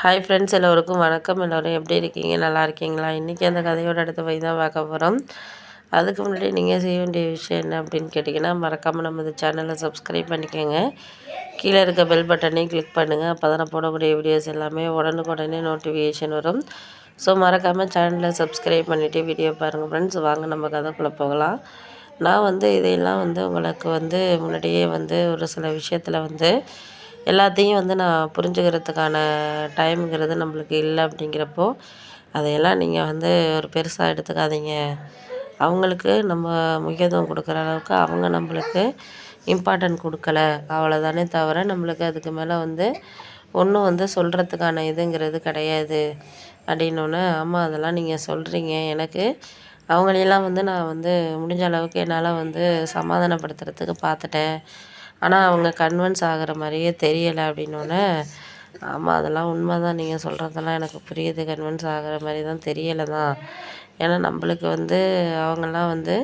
Hi friends எல்லோருக்கும் வணக்கம். எல்லோரும் எப்படி இருக்கீங்க? நல்லா இருக்கீங்களா? இன்றைக்கி அந்த கதையோட அடுத்த போய் தான் பார்க்க போகிறோம் அதுக்கு முன்னாடி நீங்கள் செய்ய வேண்டிய விஷயம் என்ன அப்படின்னு கேட்டிங்கன்னா மறக்காமல் நம்ம இந்த சேனலை சப்ஸ்கிரைப் பண்ணிக்கோங்க. கீழே இருக்க பெல் பட்டனையும் கிளிக் பண்ணுங்கள் அப்போ தான் போடக்கூடிய வீடியோஸ் எல்லாமே உடனுக்குடனே நோட்டிஃபிகேஷன் வரும். ஸோ மறக்காமல் சேனலை சப்ஸ்கிரைப் பண்ணிவிட்டு வீடியோ பாருங்கள் ஃப்ரெண்ட்ஸ் வாங்க நம்ம கதைக்குள்ளே போகலாம். நான் வந்து இதையெல்லாம் வந்து உங்களுக்கு வந்து முன்னாடியே வந்து ஒரு சில விஷயத்தில் வந்து எல்லாத்தையும் வந்து நான் புரிஞ்சுக்கிறதுக்கான டைம்ங்கிறது நம்மளுக்கு இல்லை அப்படிங்கிறப்போ அதையெல்லாம் நீங்கள் வந்து ஒரு பெருசாக எடுத்துக்காதீங்க. அவங்களுக்கு நம்ம முக்கியத்துவம் கொடுக்குற அளவுக்கு அவங்க நம்மளுக்கு இம்பார்ட்டன்ட் கொடுக்கல. அவ்வளோதானே தவிர நம்மளுக்கு அதுக்கு மேலே வந்து ஒன்றும் வந்து சொல்கிறதுக்கான இதுங்கிறது கிடையாது. அப்படின்னோடனே ஆமாம் அதெல்லாம் நீங்கள் சொல்கிறீங்க எனக்கு அவங்களையெல்லாம் வந்து நான் வந்து முடிஞ்ச அளவுக்கு என்னால் வந்து சமாதானப்படுத்துறதுக்கு பார்த்துட்டேன். ஆனால் அவங்க கன்வென்ஸ் ஆகிற மாதிரியே தெரியலை அப்படின்னோடனே ஆமாம் அதெல்லாம் உண்மை தான் நீங்கள் சொல்கிறதெல்லாம் எனக்கு புரியுது. கன்வென்ஸ் ஆகிற மாதிரி தான் தெரியலை தான் ஏன்னா நம்மளுக்கு வந்து அவங்கெல்லாம் வந்து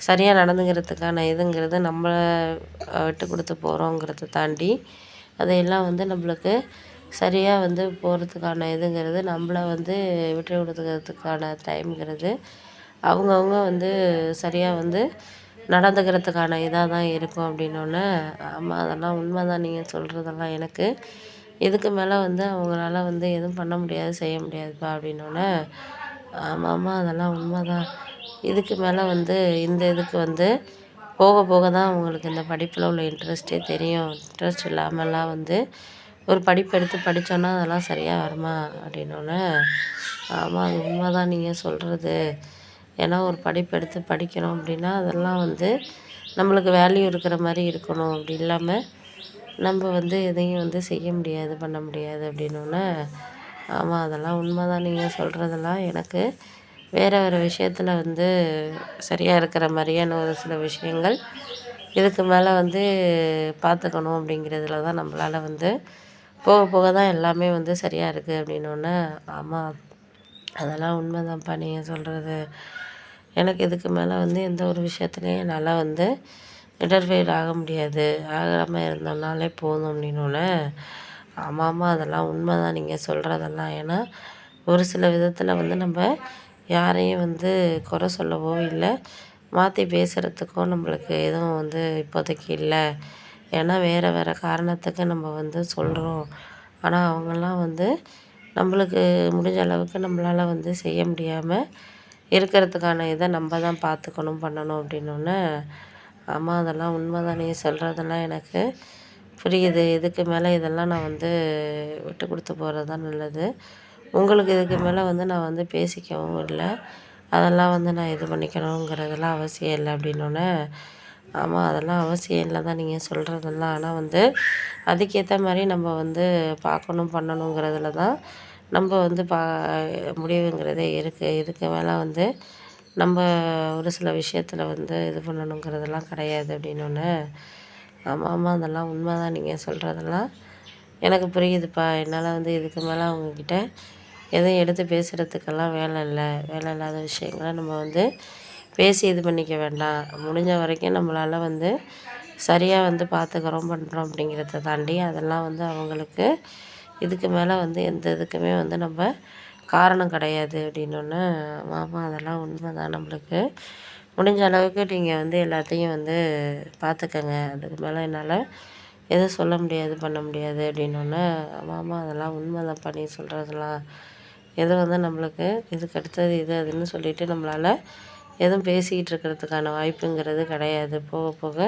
சரியாக நடந்துக்கிறதுக்கான இதுங்கிறது நம்மளை விட்டு கொடுத்து போகிறோங்கிறத தாண்டி அதையெல்லாம் வந்து நம்மளுக்கு சரியாக வந்து போகிறதுக்கான இதுங்கிறது நம்மள வந்து விட்டு கொடுத்துக்கிறதுக்கான டைம்ங்கிறது அவங்கவுங்க வந்து சரியாக வந்து நடந்துக்கிறதுக்கான இதாக தான் இருக்கும் அப்படின்னோடனே ஆமாம் அதெல்லாம் உண்மை தான் நீங்கள் சொல்கிறதெல்லாம் எனக்கு. இதுக்கு மேலே வந்து அவங்களால வந்து எதுவும் பண்ண முடியாது செய்ய முடியாதுப்பா அப்படின்னோடனே ஆமாம் அதெல்லாம் உண்மை தான் இதுக்கு மேலே வந்து இந்த இதுக்கு வந்து போக போக தான் அவங்களுக்கு இந்த படிப்பில் உள்ள இன்ட்ரெஸ்ட்டே தெரியும். இன்ட்ரெஸ்ட் இல்லாமலாம் வந்து ஒரு படிப்பு எடுத்து படித்தோன்னா அதெல்லாம் சரியாக வருமா? அப்படின்னோடனே ஆமாம் அது உண்மை தான் நீங்கள் சொல்கிறது ஏன்னா ஒரு படிப்பு எடுத்து படிக்கிறோம் அப்படின்னா அதெல்லாம் வந்து நம்மளுக்கு வேல்யூ இருக்கிற மாதிரி இருக்கணும். அப்படி இல்லாமல் நம்ம வந்து எதையும் வந்து செய்ய முடியாது பண்ண முடியாது அப்படின்னோடனே ஆமாம் அதெல்லாம் உண்மை தான் நீங்கள் சொல்கிறதெல்லாம் எனக்கு வேறு வேறு விஷயத்தில் வந்து சரியாக இருக்கிற மாதிரியான ஒரு சில விஷயங்கள் இதுக்கு மேலே வந்து பார்த்துக்கணும் அப்படிங்கிறதுல தான் நம்மளால் வந்து போக போக தான் எல்லாமே வந்து சரியாக இருக்குது அப்படின்னோடனே ஆமாம் அதெல்லாம் உண்மை தான்ப்பா நீங்கள் சொல்கிறது எனக்கு இதுக்கு மேலே வந்து எந்த ஒரு விஷயத்துலையும் என்னால் வந்து இன்டர்ஃபியர் ஆக முடியாது. ஆகாமல் இருந்தோம்னாலே போதும் அப்படின்னோடனே ஆமாம் அதெல்லாம் உண்மை தான் நீங்கள் சொல்கிறதெல்லாம் ஏன்னா ஒரு சில விதத்தில் வந்து நம்ம யாரையும் வந்து குறை சொல்லவோ இல்லை மாற்றி பேசுகிறதுக்கோ நம்மளுக்கு எதுவும் வந்து இப்போதைக்கு இல்லை. ஏன்னா வேறு வேறு காரணத்துக்கு நம்ம வந்து சொல்கிறோம் ஆனால் அவங்கெல்லாம் வந்து நம்மளுக்கு முடிஞ்ச அளவுக்கு நம்மளால் வந்து செய்ய முடியாமல் இருக்கிறதுக்கான இதை நம்ம தான் பார்த்துக்கணும் பண்ணணும் அப்படின்னோடனே ஆமாம் அதெல்லாம் உண்மை தான் நீ சொல்கிறதெல்லாம் எனக்கு புரியுது. இதுக்கு மேலே இதெல்லாம் நான் வந்து விட்டு கொடுத்து போகிறது தான் நல்லது. உங்களுக்கு இதுக்கு மேலே வந்து நான் வந்து பேசிக்கவும் இல்லை. அதெல்லாம் வந்து நான் இது பண்ணிக்கணுங்கிறதெல்லாம் அவசியம் இல்லை அப்படின்னோடனே ஆமாம் அதெல்லாம் அவசியம் இல்லை தான் நீங்கள் சொல்கிறதெல்லாம் ஆனால் வந்து அதுக்கேற்ற மாதிரி நம்ம வந்து பார்க்கணும் பண்ணணுங்கிறதுல தான் நம்ம வந்து பா முடிவுங்கிறதே இருக்குது இருக்க வேலை வந்து நம்ம ஒரு சில விஷயத்தில் வந்து இது பண்ணணுங்கிறதெல்லாம் கிடையாது அப்படின்னோடனே ஆமாம் ஆமாம் அதெல்லாம் உண்மை தான் நீங்கள் சொல்கிறதெல்லாம் எனக்கு புரியுதுப்பா. என்னால் வந்து இதுக்கு மேலே அவங்கக்கிட்ட எதுவும் எடுத்து பேசுகிறதுக்கெல்லாம் வேலை இல்லை. வேலை இல்லாத விஷயங்களை நம்ம வந்து பேசி இது பண்ணிக்க வேண்டாம். முடிஞ்ச வரைக்கும் நம்மளால் வந்து சரியாக வந்து பார்த்துக்கிறோம் பண்ணுறோம் அப்படிங்கிறத தாண்டி அதெல்லாம் வந்து அவங்களுக்கு இதுக்கு மேலே வந்து எந்த இதுக்குமே வந்து நம்ம காரணம் கிடையாது அப்படின்னோடனே மாமா அதெல்லாம் உண்மை தான் நம்மளுக்கு. முடிஞ்ச அளவுக்கு நீங்கள் வந்து எல்லாத்தையும் வந்து பார்த்துக்கங்க அதுக்கு மேலே என்னால் எதுவும் சொல்ல முடியாது பண்ண முடியாது அப்படின்னோடனே மாமா அதெல்லாம் உண்மை தான் பண்ணி சொல்கிறதெல்லாம் எது வந்து நம்மளுக்கு இதுக்கு அடுத்தது இது அதுன்னு சொல்லிவிட்டு நம்மளால் எதுவும் பேசிக்கிட்டு இருக்கிறதுக்கான வாய்ப்புங்கிறது கிடையாது. போக போக